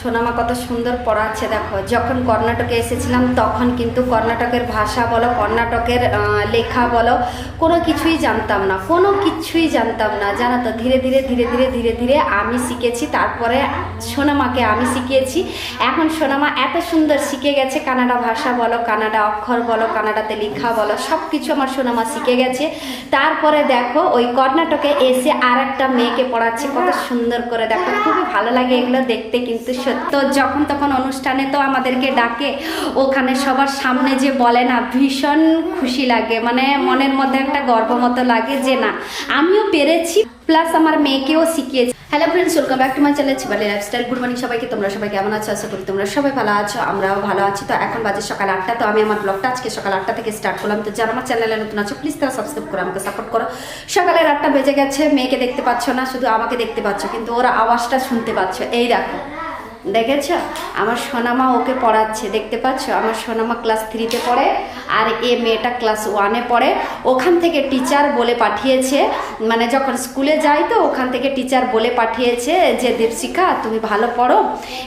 সোনামা কত সুন্দর পড়াচ্ছে দেখো। যখন কর্ণাটকে এসেছিলাম, তখন কিন্তু কর্ণাটকের ভাষা বলো, কর্ণাটকের লেখা বলো, কোনো কিছুই জানতাম না, কোনো কিছুই জানতাম না। জানো তো, ধীরে ধীরে ধীরে ধীরে ধীরে ধীরে আমি শিখেছি, তারপরে সোনামাকে আমি শিখিয়েছি। এখন সোনামা এত সুন্দর শিখে গেছে, কানাডা ভাষা বলো, কানাডা অক্ষর বলো, কানাডাতে লেখা বলো সব কিছু আমার সোনামা শিখে গেছে। তারপরে দেখো, ওই কর্ণাটকে এসে আর একটা মেয়েকে পড়াচ্ছে, কত সুন্দর করে দেখো, খুবই ভালো লাগে এগুলো দেখতে কিন্তু সত্য, যখন তখন অনুষ্ঠানে তো আমাদেরকে ডাকে, ওখানে সবার সামনে যে বলে না, ভীষণ খুশি লাগে মানে মনের মধ্যে একটা গর্ব মতো লাগে যে না, আমিও পেরেছি প্লাস আমার মেয়েকেও শিখিয়েছি। Hello friends welcome back to my channel চিবালি lifestyle good morning সবাইকে, তোমরা সবাই কেমন আছো? আশা করি তোমরা সবাই ভালো আছো, আমরাও ভালো আছি। তো এখন বাজে সকাল আটটা, তো আমি আমার ব্লগটা আজকে সকাল আটটা থেকে স্টার্ট করলাম। তো যারা আমার চ্যানেলে নতুন আছো প্লিজ তারা সাবস্ক্রাইব করে আমাকে সাপোর্ট করো। সকালের আটটা বেজে গেছে, মেয়েকে দেখতে পাচ্ছ না, শুধু আমাকে দেখতে পাচ্ছ, কিন্তু ওরা আওয়াজটা শুনতে পাচ্ছ। এই দেখো। দেখেছ? আমার সোনামা ওকে পড়াচ্ছে দেখতে পাচ্ছ? আমার সোনামা ক্লাস থ্রিতে পড়ে আর এ মেয়েটা ক্লাস ওয়ানে পড়ে। ওখান থেকে টিচার বলে পাঠিয়েছে মানে যখন স্কুলে যাই তো ওখান থেকে টিচার বলে পাঠিয়েছে যে দীপশিখা তুমি ভালো পড়ো।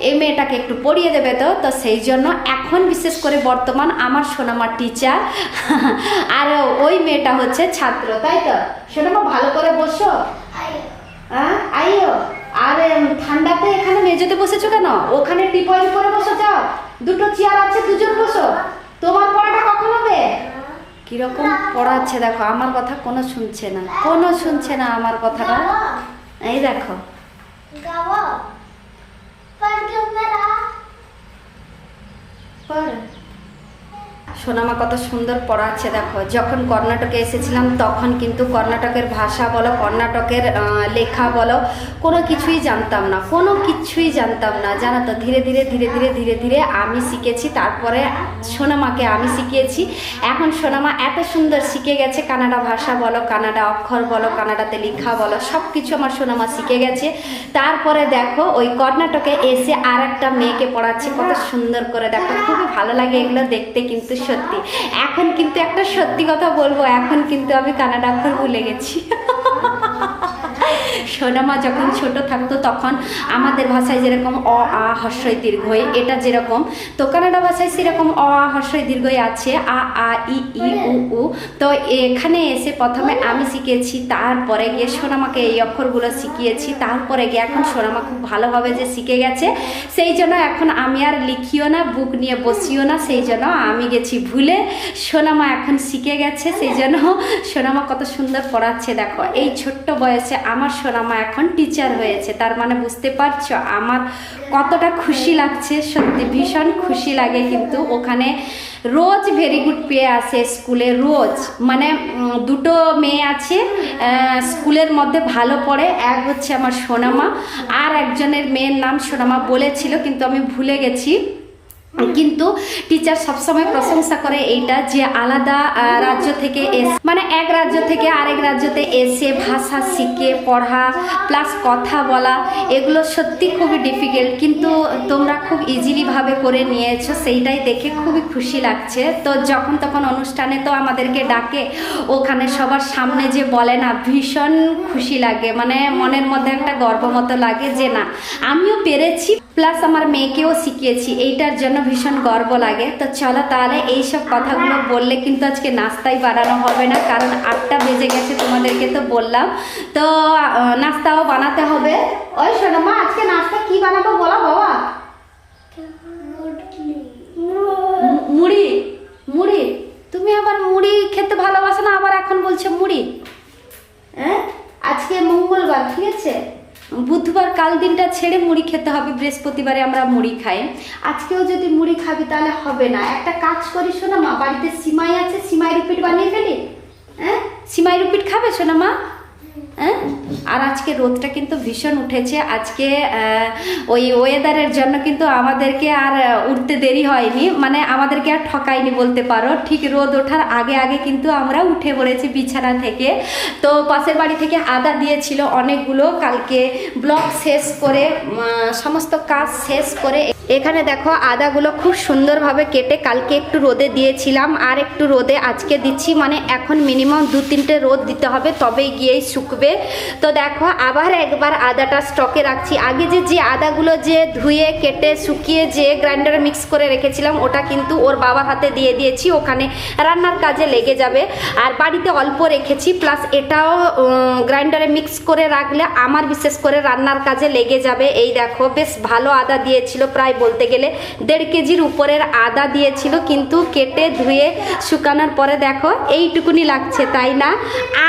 এই মেয়েটাকে একটু পড়িয়ে দেবে তো। তো সেই জন্য এখন বিশেষ করে বর্তমান আমার সোনামা টিচার আর ওই মেয়েটা হচ্ছে ছাত্র তাই তো? সোনামা ভালো করে বসো। হ্যাঁ আইও। আর ঠান্ডাতে এখানে মেঝেতে বসেছো কেন? ওখানে টিপয়ের করে বসে যাও। দুটো চেয়ার আছে দুজন বসো। তোমার পড়াটা কখন হবে? কীরকম পড়াচ্ছে দেখো আমার কথা কোনো শুনছে না। কোনো শুনছে না আমার কথাটা। এই দেখো. পড়। সোনামা কত সুন্দর পড়াচ্ছে, দেখো। যখন কর্ণাটকে এসেছিলাম, তখন কিন্তু কর্ণাটকের ভাষা বলো, কর্ণাটকের লেখা বলো, কোনো কিছুই জানতাম না, কোনো কিছুই জানতাম না। জানো তো, ধীরে ধীরে ধীরে ধীরে ধীরে ধীরে আমি শিখেছি, তারপরে সোনামাকে আমি শিখিয়েছি। এখন সোনামা এত সুন্দর শিখে গেছে, কানাডা ভাষা বলো, কানাডা অক্ষর বলো, কানাডাতে লেখা বলো সব কিছু আমার সোনামা শিখে গেছে। তারপরে দেখো, ওই কর্ণাটকে এসে আর একটা মেয়েকে পড়াচ্ছে, কত সুন্দর করে। দেখো, খুবই ভালো লাগে এগুলো দেখতে, কিন্তু সত্যি। এখন কিন্তু একটা সত্যি কথা বলব এখন কিন্তু আমি কানাডা ভুলে গেছি। সোনামা যখন ছোট থাকতো তখন আমাদের ভাষায় যেরকম অ, আ, হর্ষই দীর্ঘই, এটা যেরকম, তো কানাডা ভাষায় সেরকম অ, আ, হর্ষই দীর্ঘই আছে, আ আ, ই ই, উ উ, তো এখানে এসে প্রথমে আমি শিখেছি, তারপরে গিয়ে সোনামাকে এই অক্ষরগুলো শিখিয়েছি, তারপরে গিয়ে এখন সোনামা খুব ভালোভাবে যে শিখে গেছে, সেই জন্য এখন আমি আর লিখিও না, বুক নিয়ে বসিও না, সেই জন্য আমি গেছি ভুলে সোনামা এখন শিখে গেছে, সেই জন্য সোনামা কত সুন্দর পড়াচ্ছে, দেখো, এই ছোট্ট বয়সে আমার সোনামা এখন টিচার হয়েছে। তার মানে বুঝতে পারছ, আমার কতটা খুশি লাগছে, সত্যি ভীষণ খুশি লাগে কিন্তু ওখানে রোজ ভেরি গুড পেয়ে আসে স্কুলে রোজ। মানে দুটো মেয়ে আছে স্কুলের মধ্যে ভালো পড়ে, এক হচ্ছে আমার সোনামা, আর একজনের মেয়ের নাম সোনামা বলেছিল, কিন্তু আমি ভুলে গেছি। কিন্তু টিচার সবসময় প্রশংসা করে এইটা যে আলাদা রাজ্য থেকে এস মানে এক রাজ্য থেকে আরেক রাজ্যতে এসে ভাষা শিখে, পড়া প্লাস কথা বলা, এগুলো সত্যি খুবই ডিফিকাল্ট কিন্তু তোমরা খুব ইজিলিভাবে করে নিয়েছো, সেইটাই দেখে খুবই খুশি লাগছে। তো যখন তখন অনুষ্ঠানে তো আমাদেরকে ডাকে, ওখানে সবার সামনে যে বলে না, ভীষণ খুশি লাগে। মানে মনের মধ্যে একটা গর্ব মতো লাগে যে না, আমিও পেরেছি প্লাস আমার মেয়েকেও শিখিয়েছি, এইটার জন্য ভীষণ গর্ব লাগে। তো চলো তাহলে এইসব কথাগুলো বললে কিন্তু আজকে নাস্তাই বানানো হবে না, কারণ আটটা বেজে গেছে তোমাদেরকে তো বললাম। তো নাস্তাও বানাতে হবে। ওই শোনো মা, আজকে নাস্তা কি বানাবো বলো বাবা। মুড়ি। মুড়ি? তুমি আবার মুড়ি খেতে ভালোবাসো না, আবার এখন বলছো মুড়ি। হ্যাঁ? আজকে মঙ্গলবার, ঠিক আছে? বুধবার কাল দিনটা ছেড়ে মুড়ি খেতে হবে, বৃহস্পতিবারে আমরা মুড়ি খাই। আজকেও যদি মুড়ি খাবি তাহলে হবে না। একটা কাজ করি, শোনা মা, বাড়িতে সিমাই আছে, সিমাই রুপিট বানিয়ে ফেলি? হ্যাঁ? সিমাই রুপিট খাবে শোনা মা? হ্যাঁ? আর আজকে রোদটা কিন্তু ভীষণ উঠেছে। আজকে ওই ওয়েদারের জন্য কিন্তু আমাদেরকে আর উঠতে দেরি হয়নি। মানে আমাদেরকে আর ঠকায়নি বলতে পারো। ঠিক রোদ ওঠার আগে আগে কিন্তু আমরা উঠে পড়েছি বিছানা থেকে। তো পাশের বাড়ি থেকে আদা দিয়েছিল অনেকগুলো। কালকে ব্লক শেষ করে সমস্ত কাজ শেষ করে এখানে দেখো আদাগুলো খুব সুন্দরভাবে কেটে কালকে একটু রোদে দিয়েছিলাম, আর একটু রোদে আজকে দিচ্ছি মানে এখন মিনিমাম দু তিনটে রোদ দিতে হবে তবেই গিয়েই শুকবে। তো দেখো আবার একবার আদাটা স্টকে রাখছি। আগে যে যে আদাগুলো যে ধুয়ে, কেটে, শুকিয়ে যে গ্রাইন্ডারে মিক্স করে রেখেছিলাম, ওটা কিন্তু ওর বাবার হাতে দিয়ে দিয়েছি, ওখানে রান্নার কাজে লেগে যাবে। আর বাড়িতে অল্প রেখেছি প্লাস এটাও গ্রাইন্ডারে মিক্স করে রাখলে আমার বিশেষ করে রান্নার কাজে লেগে যাবে। এই দেখো, বেশ ভালো আদা দিয়েছিল, প্রায় বলতে গেলে দেড় কেজির উপরের আদা দিয়েছিল, কিন্তু কেটে ধুয়ে শুকানোর পরে দেখো এইটুকুনি লাগছে, তাই না?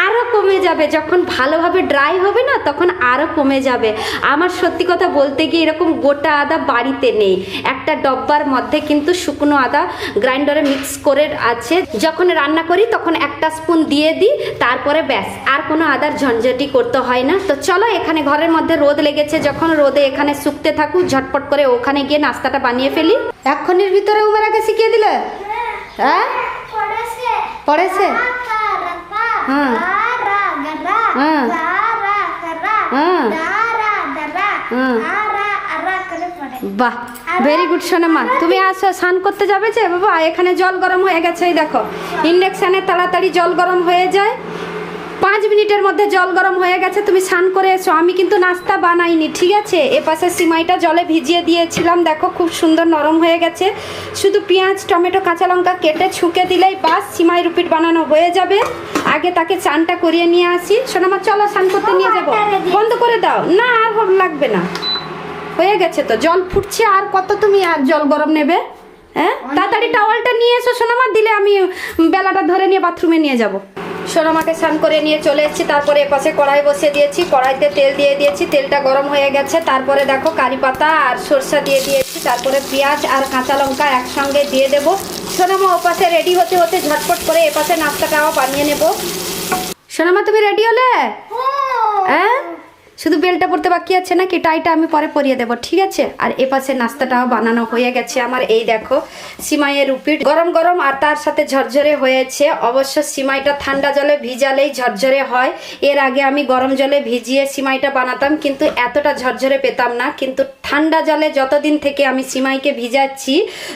আরও কমে যাবে, যখন ভালোভাবে ড্রাই হবে না, তখন আরও কমে যাবে। আমার সত্যি কথা বলতে গিয়ে এরকম গোটা আদা বাড়িতে নেই। একটা ডব্বার মধ্যে কিন্তু শুকনো আদা গ্রাইন্ডারে মিক্স করে আছে। যখন রান্না করি, তখন একটা স্পুন দিয়ে দিই, তারপরে ব্যাস। আর কোনো আদার ঝঞ্ঝাটি করতে হয় না। তো চলো এখানে ঘরের মধ্যে রোদ লেগেছে, যখন রোদে এখানে শুকতে থাকুক, ঝটপট করে ওখানে গিয়ে নাস্তাটা বানিয়ে ফেলি। এক্ষণের ভিতরে উমেরাকে শিখিয়ে দিলে? হ্যাঁ? পড়েছে। হ্যাঁ। হ্যাঁ। হ্যাঁ। হ্যাঁ। বাহ ভেরি গুড সোনামা তুমি আসো স্নান করতে যাবে যে? বাবা এখানে জল গরম হয়ে গেছে দেখো। ইন্ডাকশানে তাড়াতাড়ি জল গরম হয়ে যায়। পাঁচ মিনিটের মধ্যে জল গরম হয়ে গেছে তুমি স্নান করে এসো। আমি কিন্তু নাস্তা বানাইনি ঠিক আছে? এ পাশে সিমাইটা জলে ভিজিয়ে দিয়েছিলাম দেখো খুব সুন্দর নরম হয়ে গেছে। শুধু পেঁয়াজ টমেটো কাঁচা লঙ্কা কেটে ছুঁকে দিলেই বাস সিমাই রুপিট বানানো হয়ে যাবে। আগে তাকে চানটা করিয়ে নিয়ে আসি। সোনামা চলো স্নান করতে নিয়ে যাব। বন্ধ করে দাও। না আর হোক লাগবে না। হয়ে গেছে তো জল ফুটছে আর কত তুমি আর জল গরম নেবে? হ্যাঁ? তাড়াতাড়ি টাওয়ালটা নিয়ে এসো সোনামা দিলে আমি বেলাটা ধরে নিয়ে বাথরুমে নিয়ে যাব। সোনামাকে স্নান করে নিয়ে চলে এসেছি। তারপরে এপাশে কড়াই বসিয়ে দিয়েছি। কড়াইতে তেল দিয়ে দিয়েছি। তেলটা গরম হয়ে গেছে। তারপরে দেখো কারি পাতা আর সরষা দিয়ে দিয়েছি। তারপরে পেঁয়াজ আর কাঁচা লঙ্কা একসঙ্গে দিয়ে দেব। সোনামা ওপাশে রেডি হতে হতে ঝটপট করে এপাশে নাস্তাটাও বানিয়ে নেব। সোনামা তুমি রেডি হলে? হ্যাঁ? শুধু বেলটা পরতে বাকি আছে নাকি টাইটা আমি পরে পরিয়ে দেবো, ঠিক আছে? আর এপাশে নাস্তাটাও বানানো হয়ে গেছে আমার, এই দেখো, সিমাইয়ের রুপি গরম গরম আর তার সাথে ঝরঝরে হয়েছে। অবশ্য সিমাইটা ঠান্ডা জলে ভিজালেই ঝরঝরে হয়। এর আগে আমি গরম জলে ভিজিয়ে সিমাইটা বানাতাম, কিন্তু এতটা ঝরঝরে পেতাম না, কিন্তু ঠান্ডা জলে যতদিন থেকে আমি সিমাইকে ভিজাচ্ছি,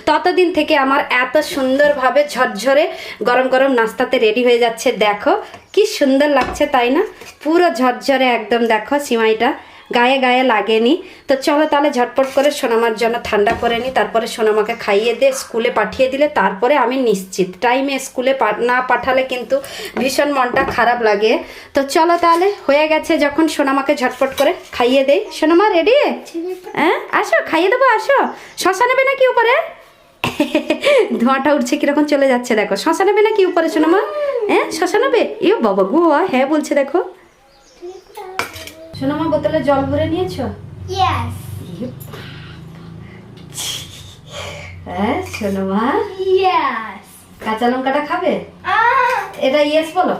ততদিন থেকে আমার এত সুন্দরভাবে ঝরঝরে গরম গরম নাস্তাতে রেডি হয়ে যাচ্ছে। দেখো, কি সুন্দর লাগছে, তাই না? পুরো ঝরঝরে একদম, দেখো সিমাইটা। গায়ে গায়ে লাগেনি। তো চলো তাহলে ঝটপট করে সোনামার জন্য ঠান্ডা করে নিই তারপরে সোনামাকে খাইয়ে দিয়ে স্কুলে পাঠিয়ে দিলে, তারপরে আমি নিশ্চিত। টাইমে স্কুলে না পাঠালে কিন্তু ভীষণ মনটা খারাপ লাগে। তো চলো তাহলে, হয়ে গেছে যখন সোনামাকে ঝটপট করে খাইয়ে দেই। সোনামা রেডি হ্যাঁ? আসো, খাইয়ে দেবো, আসো। শশা নেবে নাকি উপরে? ধোঁয়াটা উঠছে কীরকম চলে যাচ্ছে দেখো। শশা নেবে নাকি উপরে সোনামা? হ্যাঁ শশা নেবে? ইও বাবা গো হ্যাঁ বলছে দেখো। সোনামা বোতলে জল ভরে নিয়েছো? ইয়েস হ্যাঁ সোনামা ইয়েস কাঁচা লঙ্কাটা খাবে? এটা ইয়েস বলো।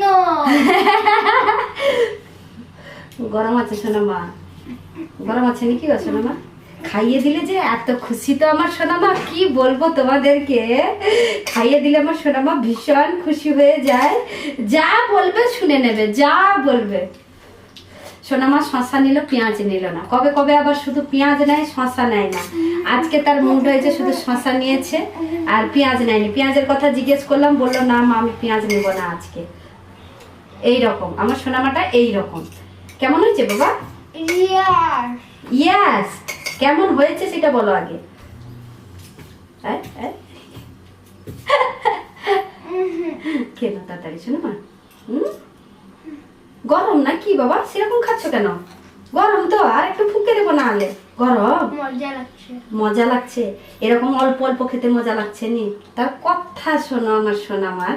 নো গরম আছে সোনামা গরম আছে নাকি গো সোনামা খাইয়ে দিলে যে এত খুশি তো আমার সোনামা কি বলব তোমাদেরকে? খাইয়ে দিলে আমার সোনামা ভীষণ খুশি হয়ে যায়। যা বলবে শুনে নেবে যা বলবে। সোনামা শশা নিল, পেঁয়াজ নিল না। কবে কবে আবার শুধু পেঁয়াজ নেয়, শশা নেয় না। আজকে তার মুড হয়েছে, শুধু শশা নিয়েছে আর পেঁয়াজ নেয়নি। পেঁয়াজের কথা জিজ্ঞেস করলাম, বলল, না মা, আমি পেঁয়াজ নেব না আজকে। এই রকম। আমার সোনামাটা এই রকম। কেমন হয়েছে বাবা? ইয়াস কেমন হয়েছে সেটা বলো আগে? কেন তাড়াতাড়ি, শোনো মা। হুম? গরম না কি বাবা? সেরকম খাচ্ছ কেন? গরম তো আর একটু ফুকে দেবো না আলে গরম? মজা লাগছে। মজা লাগছে? এরকম অল্প অল্প খেতে মজা লাগছে নি? তার কথা শোনো আমার শোনা আমার।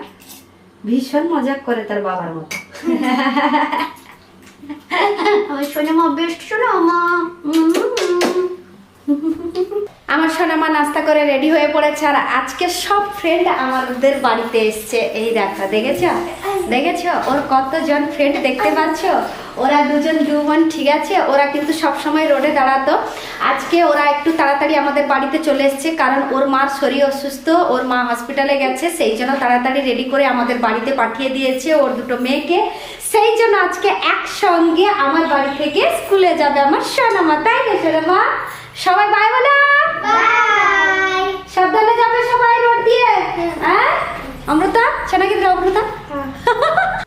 ভীষণ মজা করে তার বাবার মতো। আমার সোনা মা বেস্ট সোনা মা। আমার সোনা মা নাস্তা করে রেডি হয়ে পড়েছে আর আজকে সব ফ্রেন্ড আমাদের বাড়িতে এসছে। এই দেখো দেখেছ? দেখেছ? ওর কতজন ফ্রেন্ড দেখতে পাচ্ছ? ওরা দুজন দু বোন ঠিক আছে? ওরা কিন্তু সব সময় রোডে দাঁড়াতো। আজকে ওরা একটু তাড়াতাড়ি আমাদের বাড়িতে চলে এসছে কারণ ওর মার শরীর অসুস্থ ওর মা হসপিটালে গেছে সেই জন্য তাড়াতাড়ি রেডি করে আমাদের বাড়িতে পাঠিয়ে দিয়েছে ওর দুটো মেয়েকে। সেই জন্য আজকে একসঙ্গে আমার বাড়ি থেকে স্কুলে যাবে আমার সোনামা তাই না সোনামা সবাই বাই বলো। সাবধানে যাবে সবাই রোড দিয়ে। হ্যাঁ। অমৃতা সোনা কিন্তু অমৃতা?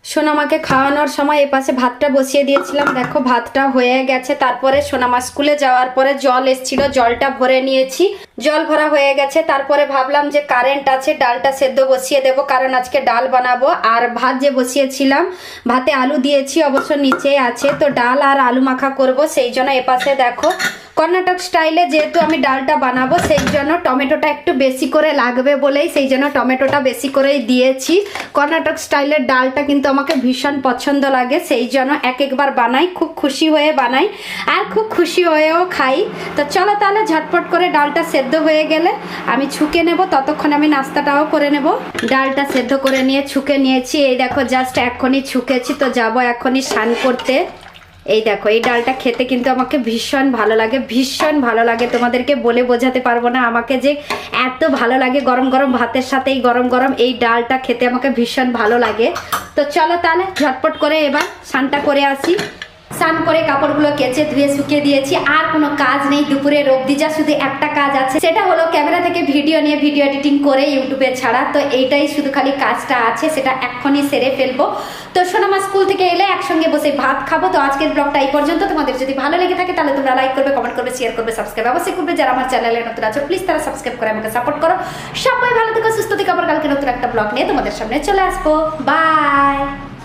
সোনামাকে খাওয়ানোর সময় এপাশে পাশে ভাতটা বসিয়ে দিয়েছিলাম। দেখো, ভাতটা হয়ে গেছে। তারপরে সোনামা স্কুলে যাওয়ার পরে জল এসছিল, জলটা ভরে নিয়েছি। জল ভরা হয়ে গেছে। তারপরে ভাবলাম যে কারেন্ট আছে, ডালটা সেদ্ধ বসিয়ে দেবো, কারণ আজকে ডাল বানাবো। আর ভাত যে বসিয়েছিলাম, ভাতে আলু দিয়েছি, অবশ্য নিচে আছে। তো ডাল আর আলু মাখা করব, সেই জন্য এপাশে দেখো, কর্ণাটক স্টাইলে যেহেতু আমি ডালটা বানাবো, সেই জন্য টমেটোটা একটু বেশি করে লাগবে বলেই, সেই জন্য টমেটোটা বেশি করেই দিয়েছি। কর্ণাটক স্টাইলের ডালটা কিন্তু আমাকে ভীষণ পছন্দ লাগে, সেই জন্য এক একবার বানাই, খুব খুশি হয়ে বানাই, আর খুব খুশি হয়েও খাই। তো চলো তাহলে ঝটপট করে ডালটা সেদ্ধ হয়ে গেলে আমি ছুকে নেব, ততক্ষণ আমি নাস্তাটাও করে নেব। ডালটা সেদ্ধ করে নিয়ে ছুকে নিয়েছি। এই দেখো জাস্ট এখনই ছুকেছি তো যাব এখনই স্নান করতে। এই দেখো, এই ডালটা খেতে কিন্তু আমাকে ভীষণ ভালো লাগে, ভীষণ ভালো লাগে। তোমাদেরকে বলে বোঝাতে পারব না, আমাকে যে এত ভালো লাগে গরম গরম ভাতের সাথে এই গরম গরম, এই ডালটা খেতে আমাকে ভীষণ ভালো লাগে। তো চলো তাহলে, ঝটপট করে এবার স্নানটা করে আসি। স্নান করে কাপড়গুলো কেচে ধুয়ে শুকিয়ে দিয়েছি। আর কোনো কাজ নেই। দুপুরে অবধি যা শুধু একটা কাজ আছে। সেটা হলো ক্যামেরা থেকে ভিডিও নিয়ে ভিডিও এডিটিং করে ইউটিউবে ছাড়া। তো এইটাই শুধু খালি কাজটা আছে। সেটা এক্ষুনি সেরে ফেলব। তো সোনামা স্কুল থেকে এলে একসঙ্গে বসে ভাত খাব। তো আজকের ব্লগটা এই পর্যন্ত। তোমাদের যদি ভালো লেগে থাকে তাহলে তোমরা লাইক করবে কমেন্ট করবে শেয়ার করবে সাবস্ক্রাইব অবশ্যই করবে। যারা আমার চ্যানেলে নতুন আছো প্লিজ তারা সাবস্ক্রাইব করে আমাকে সাপোর্ট করো। সবাই ভালো থেকো, সুস্থ থেকে। আবার কালকে নতুন একটা ব্লগ নিয়ে তোমাদের সামনে চলে আসব। বাই